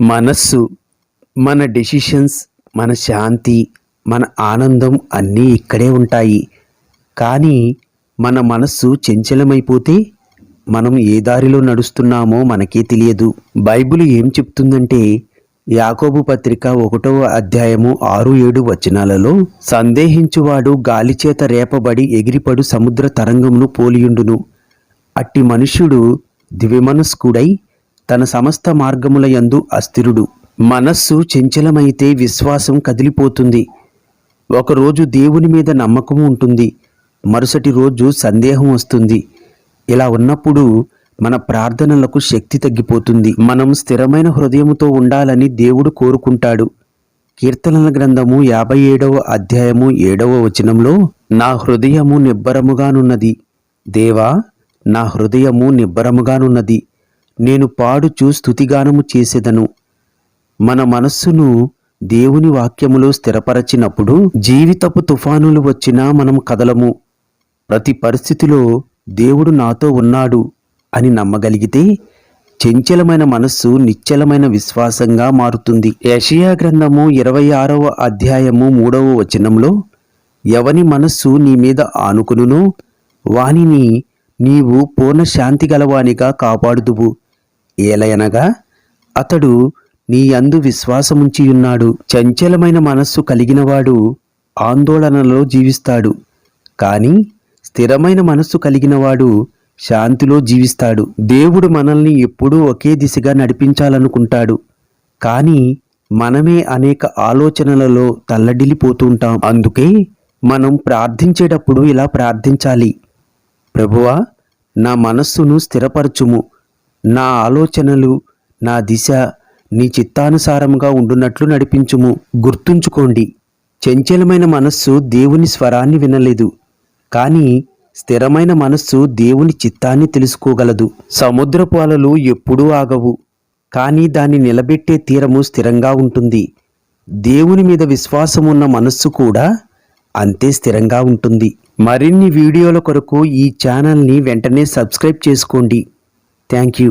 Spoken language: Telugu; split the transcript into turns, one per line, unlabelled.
మనస్సు మన డెసిషన్స్ మన శాంతి మన ఆనందం అన్నీ ఇక్కడే ఉంటాయి. కానీ మన మనస్సు చంచలమైపోతే మనం ఏ దారిలో నడుస్తున్నామో మనకే తెలియదు. బైబిల్ ఏం చెప్తుందంటే యాకోబు పత్రిక ఒకటవ అధ్యాయము ఆరు ఏడు వచనాలలో సందేహించువాడు గాలిచేత రేపబడి ఎగిరిపడు సముద్ర తరంగమును పోలియుండును. అట్టి మనుష్యుడు దివ్యమనస్కుడై తన సమస్త మార్గముల యందు అస్థిరుడు. మనస్సు చంచలమైతే విశ్వాసం కదిలిపోతుంది. ఒకరోజు దేవుని మీద నమ్మకం ఉంటుంది. మరుసటి రోజు సందేహం వస్తుంది. ఇలా ఉన్నప్పుడు మన ప్రార్థనలకు శక్తి తగ్గిపోతుంది. మనం స్థిరమైన హృదయముతో ఉండాలని దేవుడు కోరుకుంటాడు. కీర్తనల గ్రంథము యాభై ఏడవ అధ్యాయము ఏడవ వచనంలో నా హృదయము నిబ్బరముగానున్నది. దేవా నా హృదయము నిబ్బరముగానున్నది. నేను పాడుచు స్థుతిగానము చేసేదను. మన మనస్సును దేవుని వాక్యములో స్థిరపరచినప్పుడు జీవితపు తుఫానులు వచ్చినా మనం కదలము. ప్రతి పరిస్థితిలో దేవుడు నాతో ఉన్నాడు అని నమ్మగలిగితే చంచలమైన మనస్సు నిశ్చలమైన విశ్వాసంగా మారుతుంది. యషియా గ్రంథము ఇరవై ఆరవ అధ్యాయము మూడవ వచనంలో ఎవని మనస్సు నీ మీద ఆనుకునునో వానిని నీవు పూర్ణ శాంతి గలవానిగా కాపాడుదువు. ఏలయనగా అతడు నీ అందు విశ్వాసముంచియున్నాడు. చంచలమైన మనస్సు కలిగినవాడు ఆందోళనలో జీవిస్తాడు. కానీ స్థిరమైన మనస్సు కలిగినవాడు శాంతిలో జీవిస్తాడు. దేవుడు మనల్ని ఎప్పుడూ ఒకే దిశగా నడిపించాలనుకుంటాడు. కానీ మనమే అనేక ఆలోచనలలో తల్లడిల్లిపోతుంటాం. అందుకే మనం ప్రార్థించేటప్పుడు ఇలా ప్రార్థించాలి. ప్రభువా నా మనస్సును స్థిరపరచుము. నా ఆలోచనలు నా దిశ నీ చిత్తానుసారముగా ఉండునట్లు నడిపించుము. గుర్తుంచుకోండి చంచలమైన మనస్సు దేవుని స్వరాన్ని వినలేదు కానీ స్థిరమైన మనస్సు దేవుని చిత్తాన్ని తెలుసుకోగలదు. సముద్రపు అలలు ఎప్పుడూ ఆగవు కానీ దాన్ని నిలబెట్టే తీరము స్థిరంగా ఉంటుంది. దేవుని మీద విశ్వాసం ఉన్న మనస్సు కూడా అంతే స్థిరంగా ఉంటుంది. మరిన్ని వీడియోల కొరకు ఈ ఛానల్ని వెంటనే సబ్స్క్రైబ్ చేసుకోండి. தேங்க்யூ